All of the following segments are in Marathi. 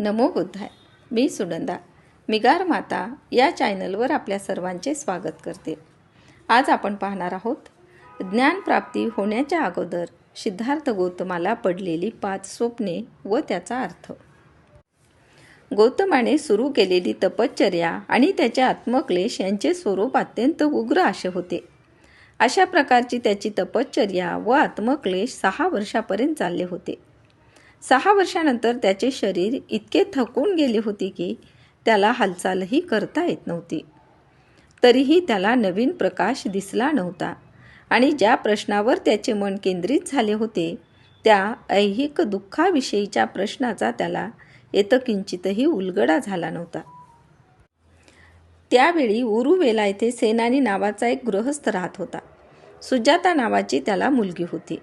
नमो बुद्धाय. मी सुनंदा मिगार माता या चॅनलवर आपल्या सर्वांचे स्वागत करते. आज आपण पाहणार आहोत ज्ञानप्राप्ती होण्याच्या अगोदर सिद्धार्थ गौतमाला पडलेली पाच स्वप्ने व त्याचा अर्थ. गौतमाने सुरू केलेली तपश्चर्या आणि त्याचे आत्मक्लेश यांचे स्वरूप अत्यंत उग्र असे होते. अशा प्रकारची त्याची तपश्चर्या व आत्मक्लेश सहा वर्षापर्यंत चालले होते. सहा वर्षानंतर त्याचे शरीर इतके थकून गेले होते की त्याला हालचालही करता येत नव्हती. तरीही त्याला नवीन प्रकाश दिसला नव्हता आणि ज्या प्रश्नावर त्याचे मन केंद्रित झाले होते त्या ऐहिक दुःखाविषयीच्या प्रश्नाचा त्याला किंचितही उलगडा झाला नव्हता. त्यावेळी उरुवेला येथे सेनानी नावाचा एक गृहस्थ राहत होता. सुजाता नावाची त्याला मुलगी होती.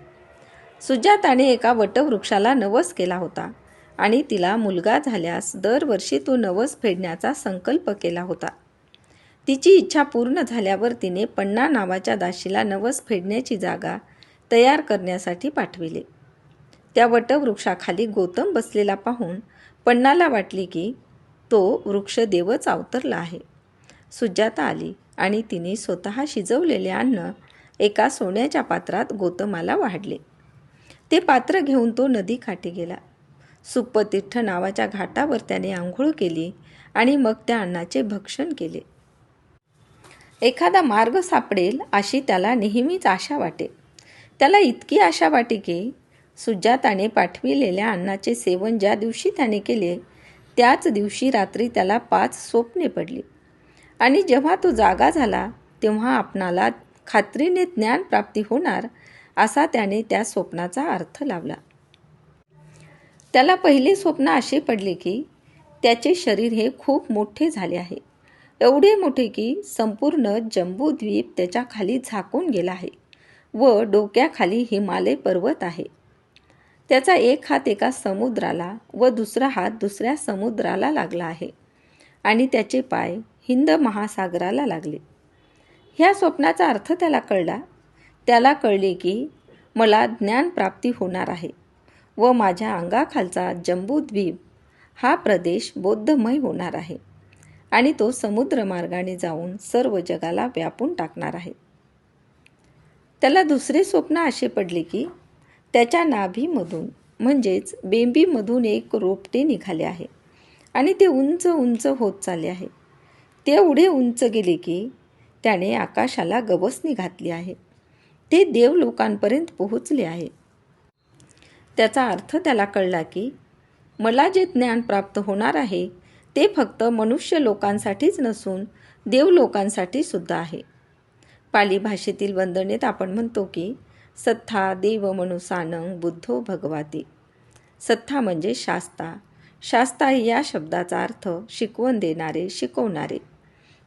सुजाताने एका वटवृक्षाला नवस केला होता आणि तिला मुलगा झाल्यास दरवर्षी तो नवस फेडण्याचा संकल्प केला होता. तिची इच्छा पूर्ण झाल्यावर तिने पन्ना नावाच्या दाशीला नवस फेडण्याची जागा तयार करण्यासाठी पाठविले. त्या वटवृक्षाखाली गौतम बसलेला पाहून पन्नाला वाटले की तो वृक्ष देवच अवतरला आहे. सुजाता आली आणि तिने स्वतः शिजवलेले अन्न एका सोन्याच्या पात्रात गौतमाला वाढले. ते पात्र घेऊन तो नदीकाठी गेला. सुप्पतीर्थ नावाच्या घाटावर त्याने आंघोळ केली आणि मग त्या अन्नाचे भक्षण केले. एखादा मार्ग सापडेल अशी त्याला नेहमीच आशा वाटे. त्याला इतकी आशा वाटे की सुजाताने पाठविलेल्या अन्नाचे सेवन ज्या दिवशी त्याने केले त्याच दिवशी रात्री त्याला पाच स्वप्ने पडली. आणि जेव्हा तो जागा झाला तेव्हा आपणाला खात्रीने ज्ञानप्राप्ती होणार असा त्याने त्या स्वप्नाचा अर्थ लावला. त्याला पहिले स्वप्न असे पडले की त्याचे शरीर हे खूप मोठे झाले आहे. एवढे मोठे की संपूर्ण जम्बूद्वीप त्याच्याखाली झाकून गेला आहे व डोक्याखाली हिमालय पर्वत आहे. त्याचा एक हात एका समुद्राला व दुसरा हात दुसऱ्या समुद्राला लागला आहे आणि त्याचे पाय हिंद महासागराला लागले. ह्या स्वप्नाचा अर्थ त्याला कळला. त्याला कळले की मला ज्ञानप्राप्ती होणार आहे व माझ्या अंगाखालचा जम्बूद्वीप हा प्रदेश बौद्धमय होणार आहे आणि तो समुद्रमार्गाने जाऊन सर्व जगाला व्यापून टाकणार आहे. त्याला दुसरे स्वप्न असे पडले की त्याच्या नाभीमधून म्हणजेच बेंबीमधून एक रोपटे निघाले आहे आणि ते उंच उंच होत चालले आहे. ते एवढे उंच गेले की त्याने आकाशाला गवसणी घातली आहे. ते देव लोकांपर्यंत पोहोचले आहे. त्याचा अर्थ त्याला कळला की मला जे ज्ञान प्राप्त होणार आहे ते फक्त मनुष्य लोकांसाठीच नसून देव लोकांसाठी सुद्धा आहे. पाली भाषेतील वंदनेत आपण म्हणतो की सत्था देव मनुसानंग बुद्धो भगवाती. सत्था म्हणजे शास्ता. शास्ता या शब्दाचा अर्थ शिकवण देणारे शिकवणारे.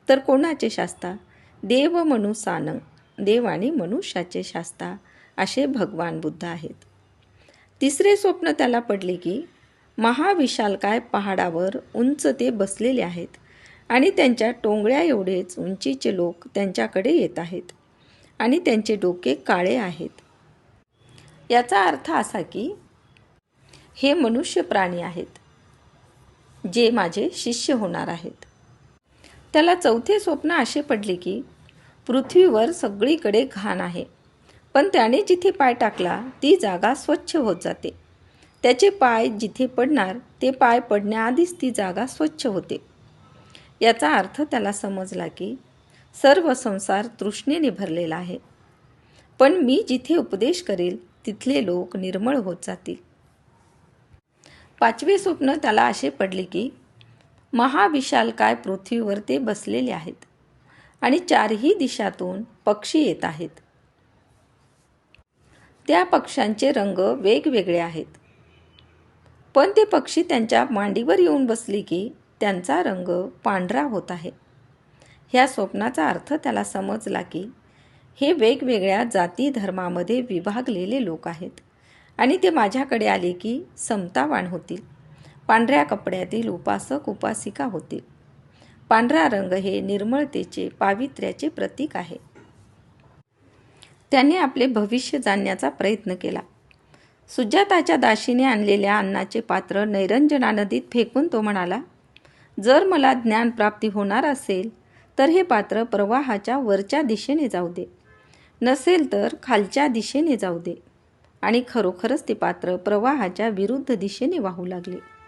तर कोणाचे शास्ता? देव मनुसानंग देव आणि मनुष्याचे शास्ता असे भगवान बुद्ध आहेत. तिसरे स्वप्न त्याला पडले की महाविशालकाय पहाडावर उंच ते बसलेले आहेत आणि त्यांच्या टोंगळ्या एवढेच उंचीचे लोक त्यांच्याकडे येत आहेत आणि त्यांचे डोके काळे आहेत. याचा अर्थ असा की हे मनुष्य प्राणी आहेत जे माझे शिष्य होणार आहेत. त्याला चौथे स्वप्न असे पडले की पृथ्वीवर सगळीकडे घाण आहे. पण त्याने जिथे पाय टाकला ती जागा स्वच्छ होत जाते. त्याचे पाय जिथे पडणार ते पाय पडण्याआधीच ती जागा स्वच्छ होते. याचा अर्थ त्याला समजला की सर्व संसार तृष्णेने भरलेला आहे. पण मी जिथे उपदेश करेल तिथले लोक निर्मळ होत जातील. पाचवे स्वप्न त्याला असे पडले की महाविशालकाय पृथ्वीवर ते बसलेले आहेत? आणि चारही दिशातून पक्षी येत आहेत. त्या पक्ष्यांचे रंग वेगवेगळे आहेत. पण ते पक्षी त्यांच्या मांडीवर येऊन बसले की त्यांचा रंग पांढरा होत आहे. ह्या स्वप्नाचा अर्थ त्याला समजला की हे वेगवेगळ्या जाती धर्मामध्ये विभागलेले लोक आहेत आणि ते माझ्याकडे आले की समतावान होतील. पांढऱ्या कपड्यातील उपासक उपासिका होतील. पांढरा रंग हे निर्मळतेचे पावित्र्याचे प्रतीक आहे. त्याने आपले भविष्य जाणण्याचा प्रयत्न केला. सुजाताच्या दाशीने आणलेल्या अन्नाचे पात्र नैरंजना नदीत फेकून तो म्हणाला जर मला ज्ञानप्राप्ती होणार असेल तर हे पात्र प्रवाहाच्या वरच्या दिशेने जाऊ दे. नसेल तर खालच्या दिशेने जाऊ दे. आणि खरोखरच ते पात्र प्रवाहाच्या विरुद्ध दिशेने वाहू लागले.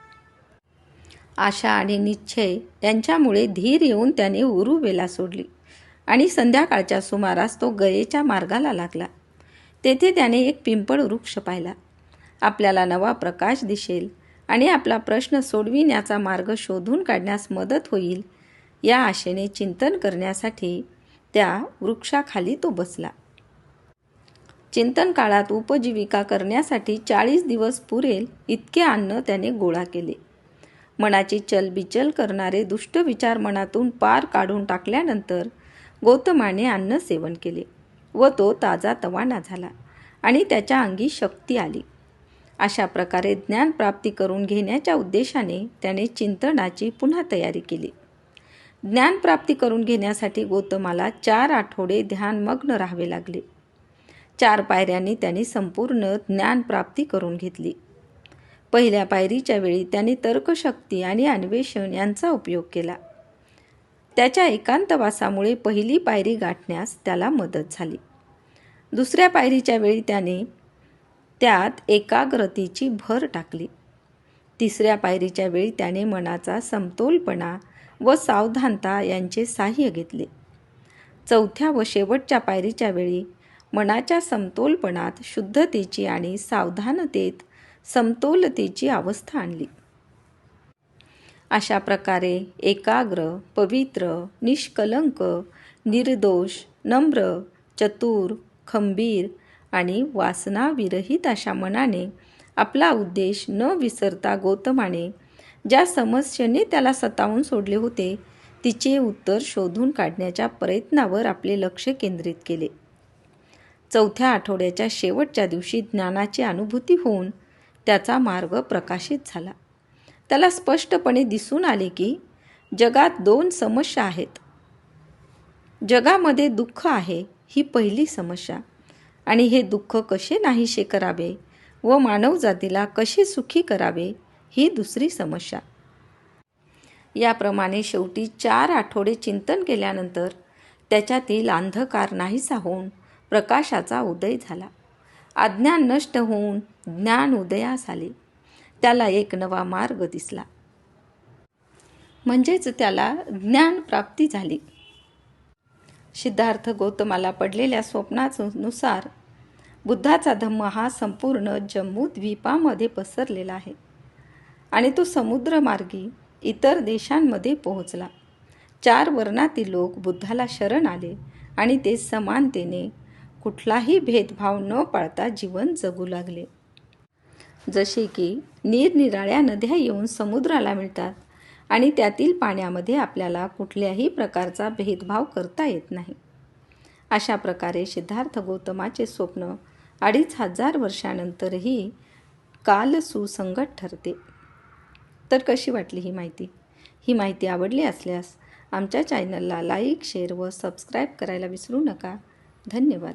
आशा आणि निश्चय यांच्यामुळे धीर येऊन त्याने उरुवेला सोडली. आणि संध्याकाळच्या सुमारास तो गयेच्या मार्गाला लागला. तेथे त्याने एक पिंपळ वृक्ष पाहिला. आपल्याला नवा प्रकाश दिसेल आणि आपला प्रश्न सोडविण्याचा मार्ग शोधून काढण्यास मदत होईल या आशेने चिंतन करण्यासाठी त्या वृक्षाखाली तो बसला. चिंतन काळात उपजीविका करण्यासाठी चाळीस दिवस पुरेल इतके अन्न त्याने गोळा केले. मनाची चलबिचल करणारे दुष्ट विचार मनातून पार काढून टाकल्यानंतर गौतमाने अन्न सेवन केले व तो ताजा तवाना झाला आणि त्याच्या अंगी शक्ती आली. अशा प्रकारे ज्ञानप्राप्ती करून घेण्याच्या उद्देशाने त्याने चिंतनाची पुन्हा तयारी केली. ज्ञानप्राप्ती करून घेण्यासाठी गौतमाला चार आठवडे ध्यानमग्न राहावे लागले. चार पायऱ्यांनी त्याने संपूर्ण ज्ञानप्राप्ती करून घेतली. पहिल्या पायरीच्या वेळी त्याने तर्कशक्ती आणि अन्वेषण यांचा उपयोग केला. त्याच्या एकांतवासामुळे पहिली पायरी गाठण्यास त्याला मदत झाली. दुसऱ्या पायरीच्या वेळी त्याने त्यात एकाग्रतेची भर टाकली. तिसऱ्या पायरीच्या वेळी त्याने मनाचा समतोलपणा व सावधानता यांचे साह्य घेतले. चौथ्या व शेवटच्या पायरीच्या वेळी मनाच्या समतोलपणात शुद्धतेची आणि सावधानतेत समतोलतेची अवस्था आणली. अशा प्रकारे एकाग्र पवित्र निष्कलंक निर्दोष नम्र चतुर खंबीर आणि वासनाविरहित अशा मनाने आपला उद्देश न विसरता गौतमाने ज्या समस्येने त्याला सतावून सोडले होते तिचे उत्तर शोधून काढण्याच्या प्रयत्नावर आपले लक्ष केंद्रित केले. चौथ्या आठवड्याच्या शेवटच्या दिवशी ज्ञानाची अनुभूती होऊन त्याचा मार्ग प्रकाशित झाला. त्याला स्पष्टपणे दिसून आले की जगात दोन समस्या आहेत. जगामध्ये दुःख आहे ही पहिली समस्या आणि हे दुःख कसे नाहीसे करावे व मानवजातीला कसे सुखी करावे ही दुसरी समस्या. याप्रमाणे शेवटी चार आठवडे चिंतन केल्यानंतर त्याच्यातील अंधकार नाहीसा होऊन प्रकाशाचा उदय झाला. अज्ञान नष्ट होऊन ज्ञान उदयास आले. त्याला एक नवा मार्ग दिसला. म्हणजेच त्याला ज्ञान प्राप्ती झाली. सिद्धार्थ गौतमाला पडलेल्या स्वप्नानुसार बुद्धाचा धम्म हा संपूर्ण जम्मू द्वीपामध्ये पसरलेला आहे आणि तो समुद्रमार्गी इतर देशांमध्ये पोहोचला. चार वर्णातील लोक बुद्धाला शरण आले आणि ते समानतेने कुठलाही भेदभाव न पाळता जीवन जगू लागले. जसे की निरनिराळ्या नद्या येऊन समुद्राला मिळतात आणि त्यातील पाण्यामध्ये आपल्याला कुठल्याही प्रकारचा भेदभाव करता येत नाही. अशा प्रकारे सिद्धार्थ गौतमाचे स्वप्न अडीच हजार वर्षानंतरही काल सुसंगत ठरते. तर कशी वाटली ही माहिती? ही माहिती आवडली असल्यास आमच्या चॅनलला लाईक शेअर व सबस्क्राईब करायला विसरू नका. धन्यवाद.